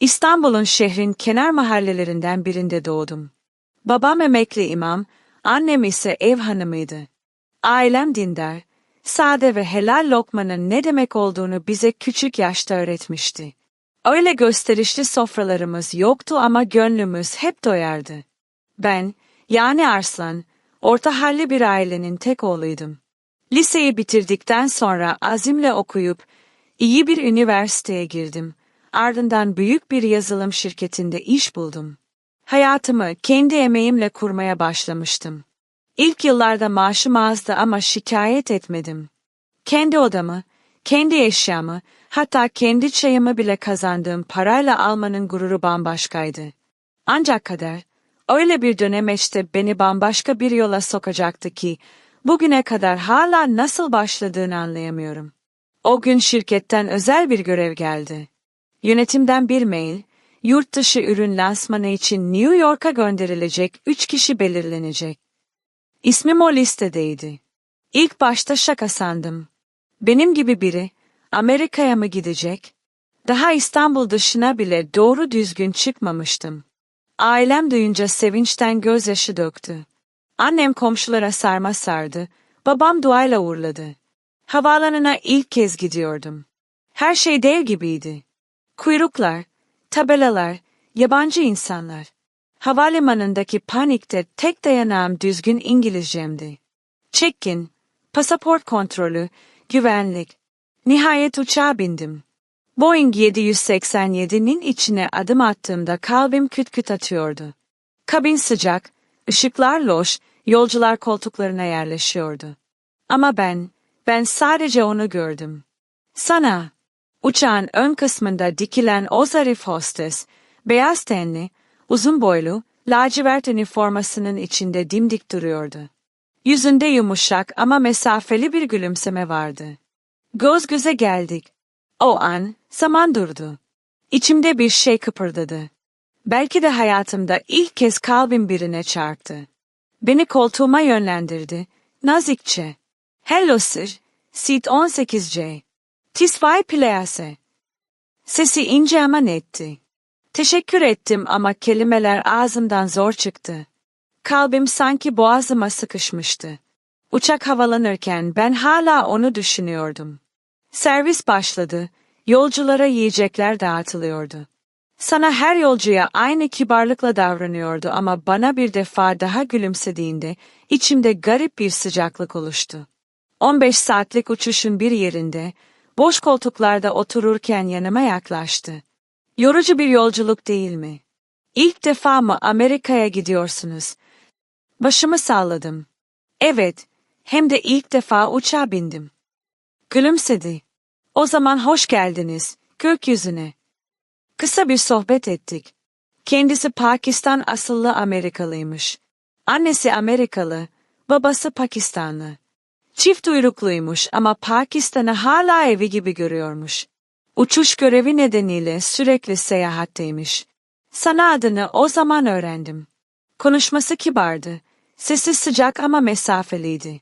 İstanbul'un şehrin kenar mahallelerinden birinde doğdum. Babam emekli imam, annem ise ev hanımıydı. Ailem dindar, sade ve helal lokmanın ne demek olduğunu bize küçük yaşta öğretmişti. Öyle gösterişli sofralarımız yoktu ama gönlümüz hep doyardı. Ben, yani Arslan, orta halli bir ailenin tek oğluydum. Liseyi bitirdikten sonra azimle okuyup iyi bir üniversiteye girdim. Ardından büyük bir yazılım şirketinde iş buldum. Hayatımı kendi emeğimle kurmaya başlamıştım. İlk yıllarda maaşım azdı ama şikayet etmedim. Kendi odamı, kendi eşyamı, hatta kendi çayımı bile kazandığım parayla almanın gururu bambaşkaydı. Ancak kader, öyle bir dönemeçte beni bambaşka bir yola sokacaktı ki, bugüne kadar hala nasıl başladığını anlayamıyorum. O gün şirketten özel bir görev geldi. Yönetimden bir mail, yurt dışı ürün lansmanı için New York'a gönderilecek üç kişi belirlenecek. İsmim o listedeydi. İlk başta şaka sandım. Benim gibi biri, Amerika'ya mı gidecek? Daha İstanbul dışına bile doğru düzgün çıkmamıştım. Ailem duyunca sevinçten gözyaşı döktü. Annem komşulara sarma sardı, babam duayla uğurladı. Havaalanına ilk kez gidiyordum. Her şey dev gibiydi. Kuyruklar, tabelalar, yabancı insanlar. Havalimanındaki panikte tek dayanağım düzgün İngilizcemdi. Check-in, pasaport kontrolü, güvenlik. Nihayet uçağa bindim. Boeing 787'nin içine adım attığımda kalbim küt küt atıyordu. Kabin sıcak, ışıklar loş, yolcular koltuklarına yerleşiyordu. Ama ben, ben sadece onu gördüm. Sana, uçağın ön kısmında dikilen o zarif hostes, beyaz tenli, uzun boylu, lacivert üniformasının içinde dimdik duruyordu. Yüzünde yumuşak ama mesafeli bir gülümseme vardı. Göz göze geldik. O an, zaman durdu. İçimde bir şey kıpırdadı. Belki de hayatımda ilk kez kalbim birine çarptı. Beni koltuğuma yönlendirdi, nazikçe. Hello sir, seat 18C. Tisvay Playase. Sesi ince ama netti. Teşekkür ettim ama kelimeler ağzımdan zor çıktı. Kalbim sanki boğazıma sıkışmıştı. Uçak havalanırken ben hala onu düşünüyordum. Servis başladı, yolculara yiyecekler dağıtılıyordu. Sana her yolcuya aynı kibarlıkla davranıyordu ama bana bir defa daha gülümsediğinde içimde garip bir sıcaklık oluştu. 15 saatlik uçuşun bir yerinde, boş koltuklarda otururken yanıma yaklaştı. Yorucu bir yolculuk değil mi? İlk defa mı Amerika'ya gidiyorsunuz? Başımı salladım. Evet, hem de ilk defa uçağa bindim. Gülümsedi. O zaman hoş geldiniz, gökyüzüne. Kısa bir sohbet ettik. Kendisi Pakistan asıllı Amerikalıymış. Annesi Amerikalı, babası Pakistanlı. Çift uyrukluymuş ama Pakistan'ı hala evi gibi görüyormuş. Uçuş görevi nedeniyle sürekli seyahatteymiş. Sana adını o zaman öğrendim. Konuşması kibardı. Sesi sıcak ama mesafeliydi.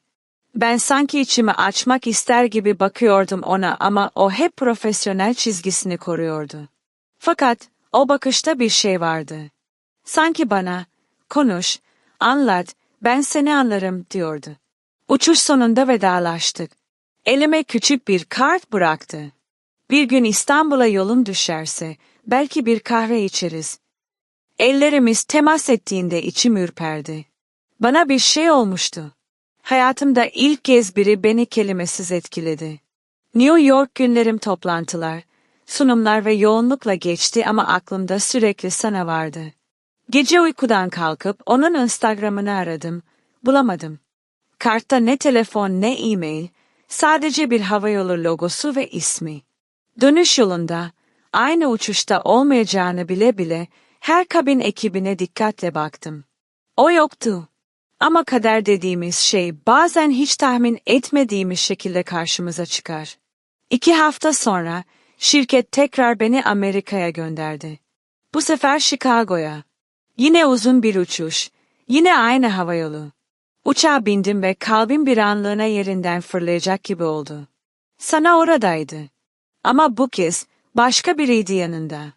Ben sanki içimi açmak ister gibi bakıyordum ona ama o hep profesyonel çizgisini koruyordu. Fakat o bakışta bir şey vardı. Sanki bana, konuş, anlat, ben seni anlarım diyordu. Uçuş sonunda vedalaştık. Elime küçük bir kart bıraktı. Bir gün İstanbul'a yolum düşerse, belki bir kahve içeriz. Ellerimiz temas ettiğinde içim ürperdi. Bana bir şey olmuştu. Hayatımda ilk kez biri beni kelimesiz etkiledi. New York günlerim toplantılar, sunumlar ve yoğunlukla geçti ama aklımda sürekli sana vardı. Gece uykudan kalkıp onun Instagram'ını aradım, bulamadım. Kartta ne telefon ne e-mail, sadece bir havayolu logosu ve ismi. Dönüş yolunda, aynı uçuşta olmayacağını bile bile her kabin ekibine dikkatle baktım. O yoktu. Ama kader dediğimiz şey bazen hiç tahmin etmediğimiz şekilde karşımıza çıkar. İki hafta sonra şirket tekrar beni Amerika'ya gönderdi. Bu sefer Chicago'ya. Yine uzun bir uçuş, yine aynı havayolu. Uçağa bindim ve kalbim bir anlığına yerinden fırlayacak gibi oldu. Sana oradaydı. Ama bu kez başka biriydi yanında.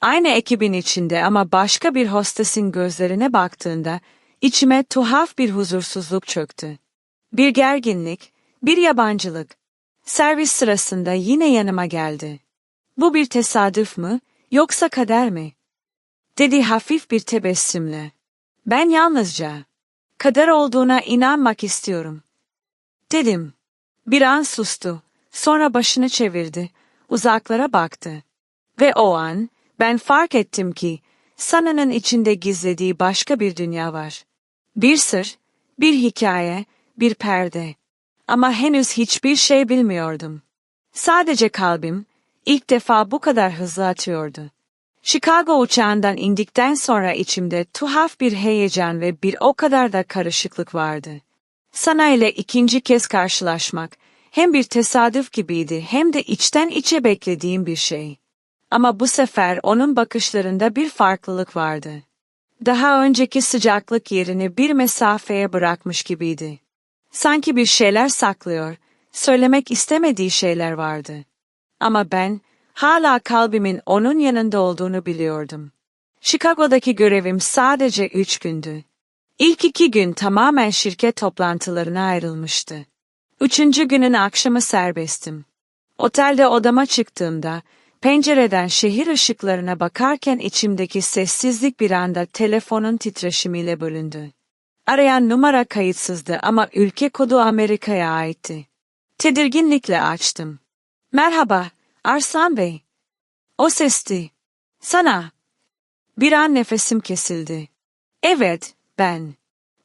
Aynı ekibin içinde ama başka bir hostesin gözlerine baktığında içime tuhaf bir huzursuzluk çöktü. Bir gerginlik, bir yabancılık. Servis sırasında yine yanıma geldi. Bu bir tesadüf mü, yoksa kader mi? Dedi hafif bir tebessümle. Ben yalnızca kader olduğuna inanmak istiyorum. Dedim. Bir an sustu. Sonra başını çevirdi. Uzaklara baktı. Ve o an ben fark ettim ki Sana'nın içinde gizlediği başka bir dünya var. Bir sır, bir hikaye, bir perde. Ama henüz hiçbir şey bilmiyordum. Sadece kalbim ilk defa bu kadar hızlı atıyordu. Chicago uçağından indikten sonra içimde tuhaf bir heyecan ve bir o kadar da karışıklık vardı. Sana ile ikinci kez karşılaşmak hem bir tesadüf gibiydi hem de içten içe beklediğim bir şey. Ama bu sefer onun bakışlarında bir farklılık vardı. Daha önceki sıcaklık yerini bir mesafeye bırakmış gibiydi. Sanki bir şeyler saklıyor, söylemek istemediği şeyler vardı. Ama ben hala kalbimin onun yanında olduğunu biliyordum. Chicago'daki görevim sadece üç gündü. İlk iki gün tamamen şirket toplantılarına ayrılmıştı. Üçüncü günün akşamı serbestim. Otelde odama çıktığımda, pencereden şehir ışıklarına bakarken içimdeki sessizlik bir anda telefonun titreşimiyle bölündü. Arayan numara kayıtsızdı ama ülke kodu Amerika'ya aitti. Tedirginlikle açtım. Merhaba, Arslan Bey. O sesti. Sana. Bir an nefesim kesildi. Evet, ben.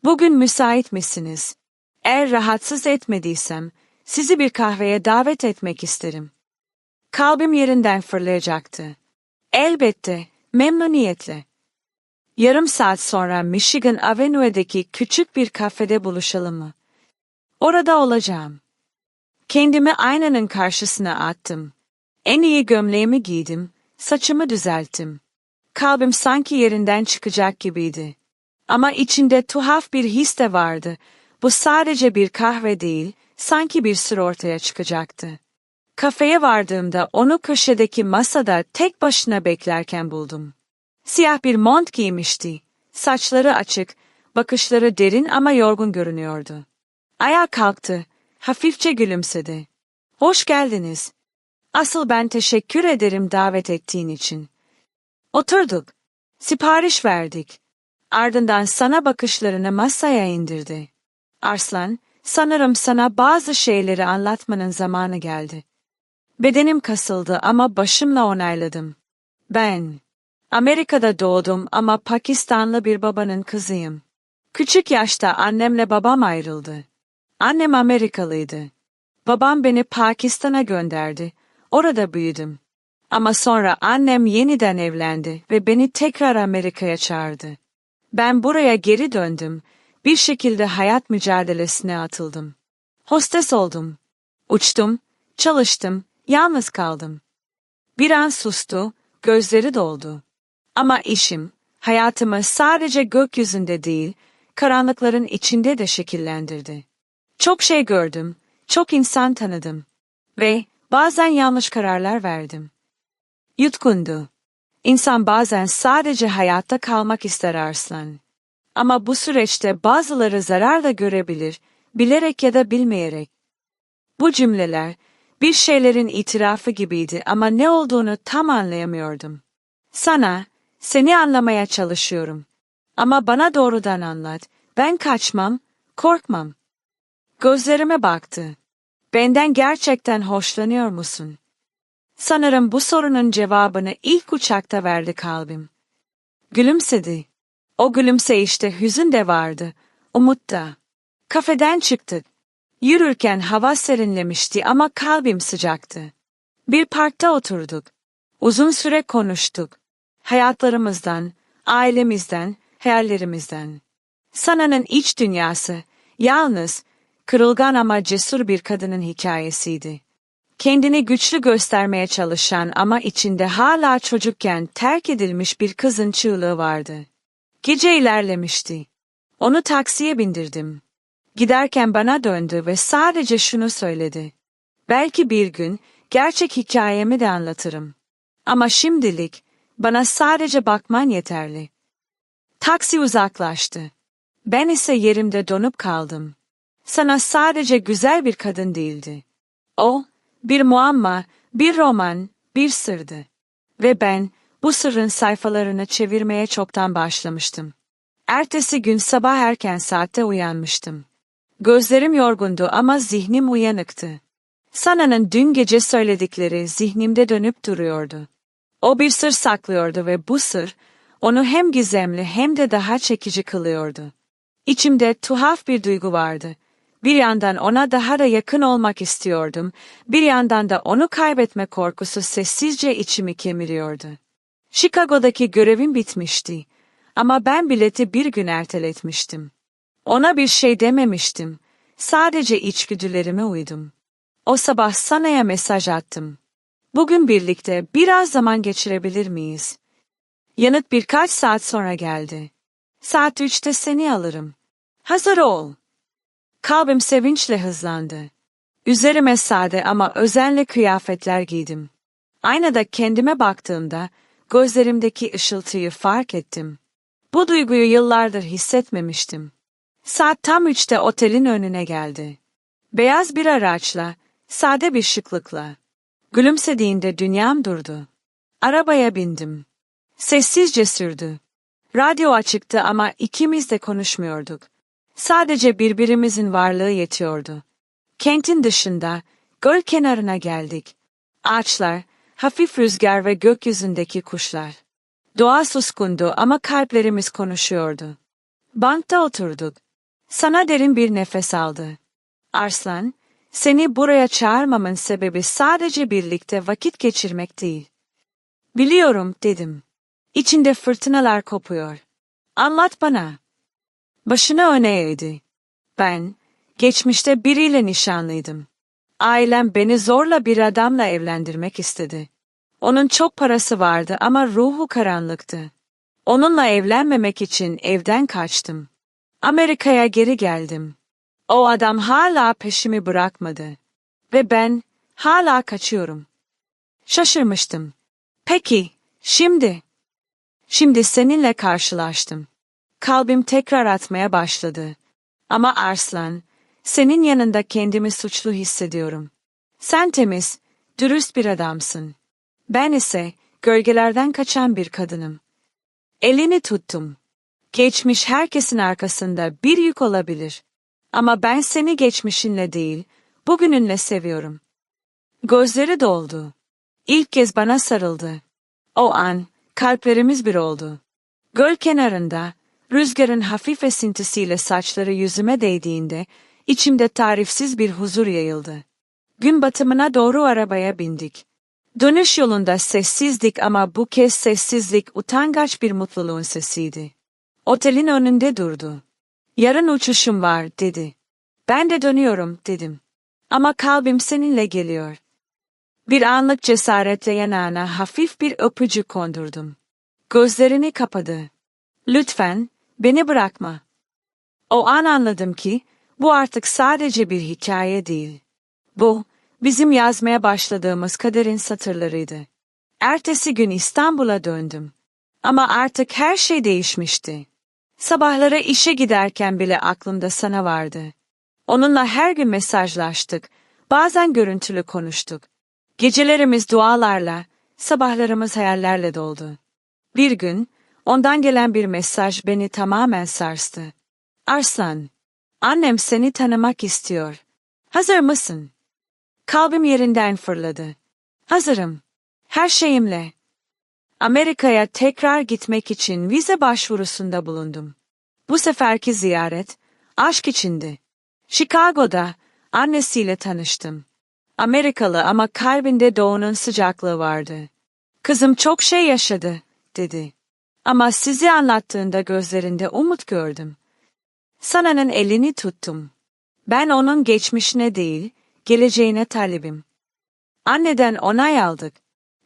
Bugün müsait misiniz? Eğer rahatsız etmediysem, sizi bir kahveye davet etmek isterim. Kalbim yerinden fırlayacaktı. Elbette, memnuniyetle. Yarım saat sonra Michigan Avenue'deki küçük bir kafede buluşalım mı? Orada olacağım. Kendimi aynanın karşısına attım. En iyi gömleğimi giydim, saçımı düzelttim. Kalbim sanki yerinden çıkacak gibiydi. Ama içinde tuhaf bir his de vardı. Bu sadece bir kahve değil, sanki bir sır ortaya çıkacaktı. Kafeye vardığımda onu köşedeki masada tek başına beklerken buldum. Siyah bir mont giymişti. Saçları açık, bakışları derin ama yorgun görünüyordu. Ayağa kalktı, hafifçe gülümsedi. Hoş geldiniz. Asıl ben teşekkür ederim davet ettiğin için. Oturduk. Sipariş verdik. Ardından sana bakışlarını masaya indirdi. Arslan, sanırım sana bazı şeyleri anlatmanın zamanı geldi. Bedenim kasıldı ama başımla onayladım. Ben, Amerika'da doğdum ama Pakistanlı bir babanın kızıyım. Küçük yaşta annemle babam ayrıldı. Annem Amerikalıydı. Babam beni Pakistan'a gönderdi. Orada büyüdüm. Ama sonra annem yeniden evlendi ve beni tekrar Amerika'ya çağırdı. Ben buraya geri döndüm. Bir şekilde hayat mücadelesine atıldım. Hostes oldum. Uçtum, çalıştım, yalnız kaldım. Bir an sustu, gözleri doldu. Ama işim, hayatımı sadece gökyüzünde değil, karanlıkların içinde de şekillendirdi. Çok şey gördüm, çok insan tanıdım ve bazen yanlış kararlar verdim. Yutkundu. İnsan bazen sadece hayatta kalmak ister Arslan. Ama bu süreçte bazıları zarar da görebilir, bilerek ya da bilmeyerek. Bu cümleler bir şeylerin itirafı gibiydi ama ne olduğunu tam anlayamıyordum. Sana, seni anlamaya çalışıyorum. Ama bana doğrudan anlat. Ben kaçmam, korkmam. Gözlerime baktı. Benden gerçekten hoşlanıyor musun? Sanırım bu sorunun cevabını ilk uçakta verdi kalbim. Gülümsedi. O gülümseyişte hüzün de vardı, umut da. Kafeden çıktık. Yürürken hava serinlemişti ama kalbim sıcaktı. Bir parkta oturduk. Uzun süre konuştuk. Hayatlarımızdan, ailemizden, hayallerimizden. Sana'nın iç dünyası, yalnız, kırılgan ama cesur bir kadının hikayesiydi. Kendini güçlü göstermeye çalışan ama içinde hala çocukken terk edilmiş bir kızın çığlığı vardı. Gece ilerlemişti. Onu taksiye bindirdim. Giderken bana döndü ve sadece şunu söyledi. Belki bir gün gerçek hikayemi de anlatırım. Ama şimdilik Bana sadece bakman yeterli. Taksi uzaklaştı. Ben ise yerimde donup kaldım. Sana sadece güzel bir kadın değildi. O, bir muamma, bir roman, bir sırdı. Ve ben, bu sırrın sayfalarını çevirmeye çoktan başlamıştım. Ertesi gün sabah erken saatte uyanmıştım. Gözlerim yorgundu ama zihnim uyanıktı. Sana'nın dün gece söyledikleri zihnimde dönüp duruyordu. O bir sır saklıyordu ve bu sır, onu hem gizemli hem de daha çekici kılıyordu. İçimde tuhaf bir duygu vardı. Bir yandan ona daha da yakın olmak istiyordum, bir yandan da onu kaybetme korkusu sessizce içimi kemiriyordu. Chicago'daki görevim bitmişti. Ama ben bileti bir gün erteletmiştim. Ona bir şey dememiştim. Sadece içgüdülerime uydum. O sabah Sana'ya mesaj attım. Bugün birlikte biraz zaman geçirebilir miyiz? Yanıt birkaç saat sonra geldi. Saat üçte seni alırım. Hazır ol. Kalbim sevinçle hızlandı. Üzerime sade ama özenli kıyafetler giydim. Aynada kendime baktığımda gözlerimdeki ışıltıyı fark ettim. Bu duyguyu yıllardır hissetmemiştim. Saat tam üçte otelin önüne geldi. Beyaz bir araçla, sade bir şıklıkla. Gülümsediğinde dünyam durdu. Arabaya bindim. Sessizce sürdü. Radyo açıktı ama ikimiz de konuşmuyorduk. Sadece birbirimizin varlığı yetiyordu. Kentin dışında, göl kenarına geldik. Ağaçlar, hafif rüzgar ve gökyüzündeki kuşlar. Doğa suskundu ama kalplerimiz konuşuyordu. Bankta oturduk. Sana derin bir nefes aldı. Arslan, seni buraya çağırmamın sebebi sadece birlikte vakit geçirmek değil. Biliyorum, dedim. İçinde fırtınalar kopuyor. Anlat bana. Başını öne eğdi. Ben, geçmişte biriyle nişanlıydım. Ailem beni zorla bir adamla evlendirmek istedi. Onun çok parası vardı ama ruhu karanlıktı. Onunla evlenmemek için evden kaçtım. Amerika'ya geri geldim. O adam hala peşimi bırakmadı. Ve ben hala kaçıyorum. Şaşırmıştım. Peki, şimdi? Şimdi seninle karşılaştım. Kalbim tekrar atmaya başladı. Ama Arslan, senin yanında kendimi suçlu hissediyorum. Sen temiz, dürüst bir adamsın. Ben ise gölgelerden kaçan bir kadınım. Elini tuttum. Geçmiş herkesin arkasında bir yük olabilir. Ama ben seni geçmişinle değil, bugününle seviyorum. Gözleri doldu. İlk kez bana sarıldı. O an, kalplerimiz bir oldu. Göl kenarında, rüzgarın hafif esintisiyle saçları yüzüme değdiğinde, içimde tarifsiz bir huzur yayıldı. Gün batımına doğru arabaya bindik. Dönüş yolunda sessizdik ama bu kez sessizlik utangaç bir mutluluğun sesiydi. Otelin önünde durdu. Yarın uçuşum var, dedi. Ben de dönüyorum, dedim. Ama kalbim seninle geliyor. Bir anlık cesaretle yanağına hafif bir öpücük kondurdum. Gözlerini kapadı. Lütfen, beni bırakma. O an anladım ki, bu artık sadece bir hikaye değil. Bu, bizim yazmaya başladığımız kaderin satırlarıydı. Ertesi gün İstanbul'a döndüm. Ama artık her şey değişmişti. Sabahlara işe giderken bile aklımda sana vardı. Onunla her gün mesajlaştık, bazen görüntülü konuştuk. Gecelerimiz dualarla, sabahlarımız hayallerle doldu. Bir gün, ondan gelen bir mesaj beni tamamen sarstı. Arslan, annem seni tanımak istiyor. Hazır mısın? Kalbim yerinden fırladı. Hazırım. Her şeyimle. Amerika'ya tekrar gitmek için vize başvurusunda bulundum. Bu seferki ziyaret, aşk içindi. Chicago'da annesiyle tanıştım. Amerikalı ama kalbinde doğunun sıcaklığı vardı. Kızım çok şey yaşadı, dedi. Ama sizi anlattığında gözlerinde umut gördüm. Sana'nın elini tuttum. Ben onun geçmişine değil, geleceğine talibim. Anneden onay aldık.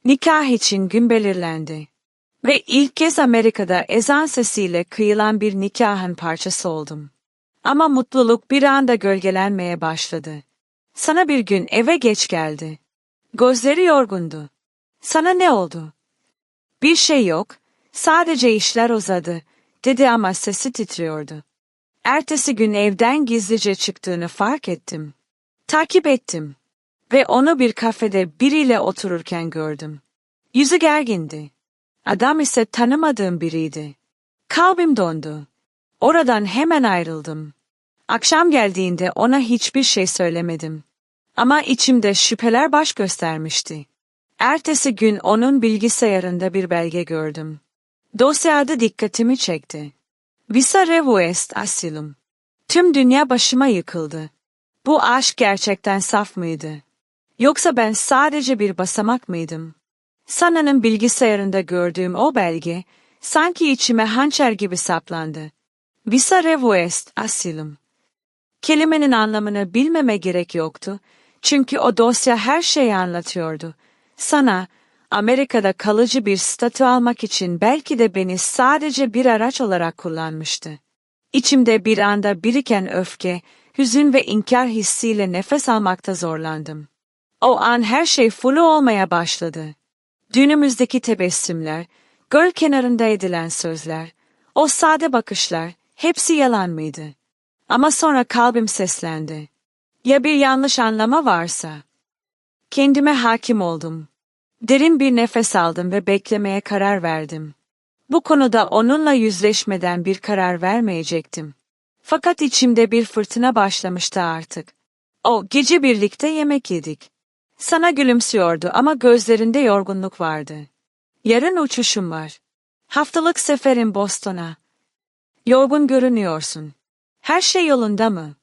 Nikah için gün belirlendi. Ve ilk kez Amerika'da ezan sesiyle kıyılan bir nikahın parçası oldum. Ama mutluluk bir anda gölgelenmeye başladı. Sana bir gün eve geç geldi. Gözleri yorgundu. Sana ne oldu? Bir şey yok, sadece işler uzadı, dedi ama sesi titriyordu. Ertesi gün evden gizlice çıktığını fark ettim. Takip ettim ve onu bir kafede biriyle otururken gördüm. Yüzü gergindi. Adam ise tanımadığım biriydi. Kalbim dondu. Oradan hemen ayrıldım. Akşam geldiğinde ona hiçbir şey söylemedim. Ama içimde şüpheler baş göstermişti. Ertesi gün onun bilgisayarında bir belge gördüm. Dosyada dikkatimi çekti. Visa Revuest Asylum. Tüm dünya başıma yıkıldı. Bu aşk gerçekten saf mıydı? Yoksa ben sadece bir basamak mıydım? Sana'nın bilgisayarında gördüğüm o belge, sanki içime hançer gibi saplandı. Visa Revuest Asylum. Kelimenin anlamını bilmeme gerek yoktu, çünkü o dosya her şeyi anlatıyordu. Sana, Amerika'da kalıcı bir statü almak için belki de beni sadece bir araç olarak kullanmıştı. İçimde bir anda biriken öfke, hüzün ve inkar hissiyle nefes almakta zorlandım. O an her şey flu olmaya başladı. Düğünümüzdeki tebessümler, göl kenarında edilen sözler, o sade bakışlar, hepsi yalan mıydı? Ama sonra kalbim seslendi. Ya bir yanlış anlama varsa? Kendime hakim oldum. Derin bir nefes aldım ve beklemeye karar verdim. Bu konuda onunla yüzleşmeden bir karar vermeyecektim. Fakat içimde bir fırtına başlamıştı artık. O gece birlikte yemek yedik. Sana gülümsüyordu ama gözlerinde yorgunluk vardı. Yarın uçuşum var. Haftalık seferim Boston'a. Yorgun görünüyorsun. Her şey yolunda mı?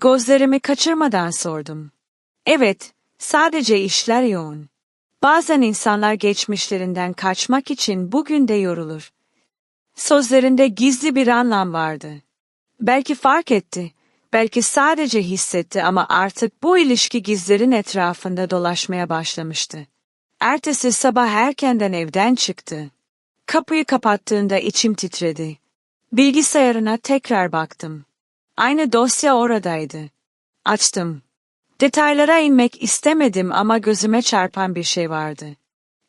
Gözlerimi kaçırmadan sordum. Evet, sadece işler yoğun. Bazen insanlar geçmişlerinden kaçmak için bugün de yorulur. Sözlerinde gizli bir anlam vardı. Belki fark etti, belki sadece hissetti ama artık bu ilişki gizlerin etrafında dolaşmaya başlamıştı. Ertesi sabah erkenden evden çıktı. Kapıyı kapattığında içim titredi. Bilgisayarına tekrar baktım. Aynı dosya oradaydı. Açtım. Detaylara inmek istemedim ama gözüme çarpan bir şey vardı.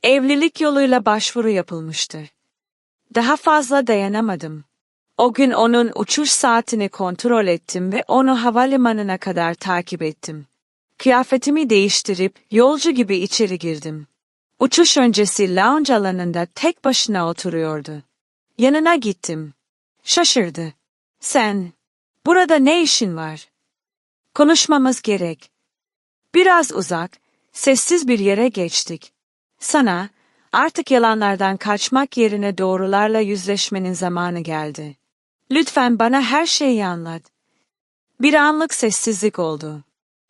Evlilik yoluyla başvuru yapılmıştı. Daha fazla dayanamadım. O gün onun uçuş saatini kontrol ettim ve onu havalimanına kadar takip ettim. Kıyafetimi değiştirip yolcu gibi içeri girdim. Uçuş öncesi lounge alanında tek başına oturuyordu. Yanına gittim. Şaşırdı. Sen, burada ne işin var? Konuşmamız gerek. Biraz uzak, sessiz bir yere geçtik. Sana, artık yalanlardan kaçmak yerine doğrularla yüzleşmenin zamanı geldi. Lütfen bana her şeyi anlat. Bir anlık sessizlik oldu.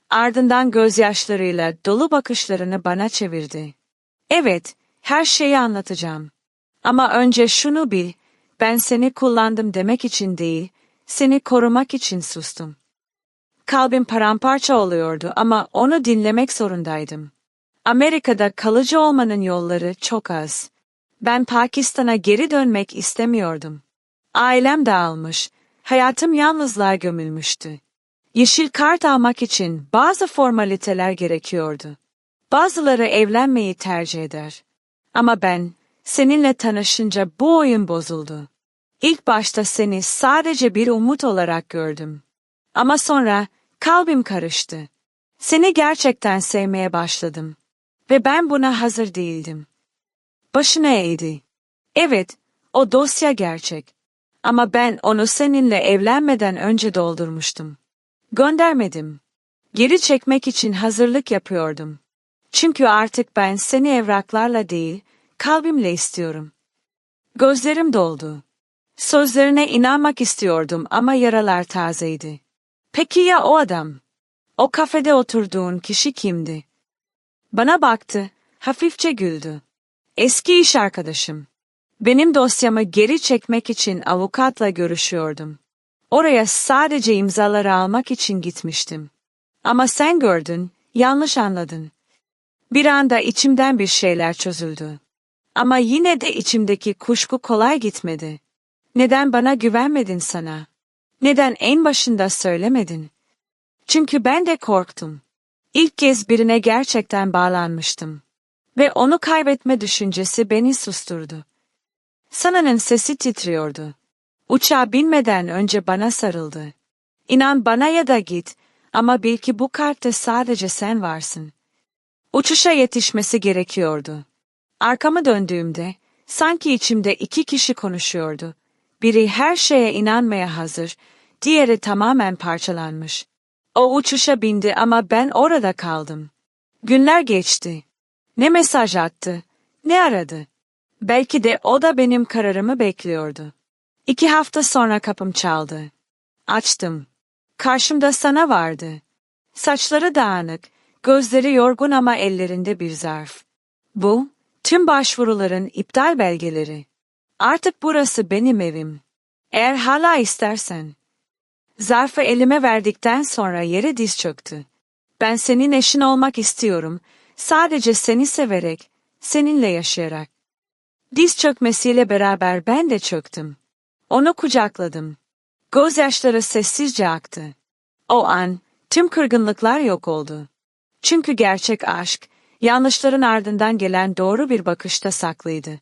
Ardından gözyaşlarıyla dolu bakışlarını bana çevirdi. Evet, her şeyi anlatacağım. Ama önce şunu bil, ben seni kullandım demek için değil, seni korumak için sustum. Kalbim paramparça oluyordu ama onu dinlemek zorundaydım. Amerika'da kalıcı olmanın yolları çok az. Ben Pakistan'a geri dönmek istemiyordum. Ailem dağılmış, hayatım yalnızlığa gömülmüştü. Yeşil kart almak için bazı formaliteler gerekiyordu. Bazıları evlenmeyi tercih eder. Ama ben seninle tanışınca bu oyun bozuldu. İlk başta seni sadece bir umut olarak gördüm. Ama sonra kalbim karıştı. Seni gerçekten sevmeye başladım. Ve ben buna hazır değildim. Başına eğdi. Evet, o dosya gerçek. Ama ben onu seninle evlenmeden önce doldurmuştum. Göndermedim. Geri çekmek için hazırlık yapıyordum. Çünkü artık ben seni evraklarla değil, kalbimle istiyorum. Gözlerim doldu. Sözlerine inanmak istiyordum ama yaralar tazeydi. Peki ya o adam? O kafede oturduğun kişi kimdi? Bana baktı, hafifçe güldü. Eski iş arkadaşım. Benim dosyamı geri çekmek için avukatla görüşüyordum. Oraya sadece imzaları almak için gitmiştim. Ama sen gördün, yanlış anladın. Bir anda içimden bir şeyler çözüldü. Ama yine de içimdeki kuşku kolay gitmedi. Neden bana güvenmedin sana? Neden en başında söylemedin? Çünkü ben de korktum. İlk kez birine gerçekten bağlanmıştım. Ve onu kaybetme düşüncesi beni susturdu. Sana'nın sesi titriyordu. Uçağa binmeden önce bana sarıldı. İnan bana ya da git ama bil ki bu kartta sadece sen varsın. Uçuşa yetişmesi gerekiyordu. Arkamı döndüğümde sanki içimde iki kişi konuşuyordu. Biri her şeye inanmaya hazır, diğeri tamamen parçalanmış. O uçuşa bindi ama ben orada kaldım. Günler geçti. Ne mesaj attı, ne aradı. Belki de o da benim kararımı bekliyordu. İki hafta sonra kapım çaldı. Açtım. Karşımda sana vardı. Saçları dağınık, gözleri yorgun ama ellerinde bir zarf. Bu, tüm başvuruların iptal belgeleri. Artık burası benim evim. Eğer hala istersen. Zarfı elime verdikten sonra yere diz çöktü. Ben senin eşin olmak istiyorum. Sadece seni severek, seninle yaşayarak. Diz çökmesiyle beraber ben de çöktüm. Onu kucakladım. Gözyaşları sessizce aktı. O an tüm kırgınlıklar yok oldu. Çünkü gerçek aşk, yanlışların ardından gelen doğru bir bakışta saklıydı.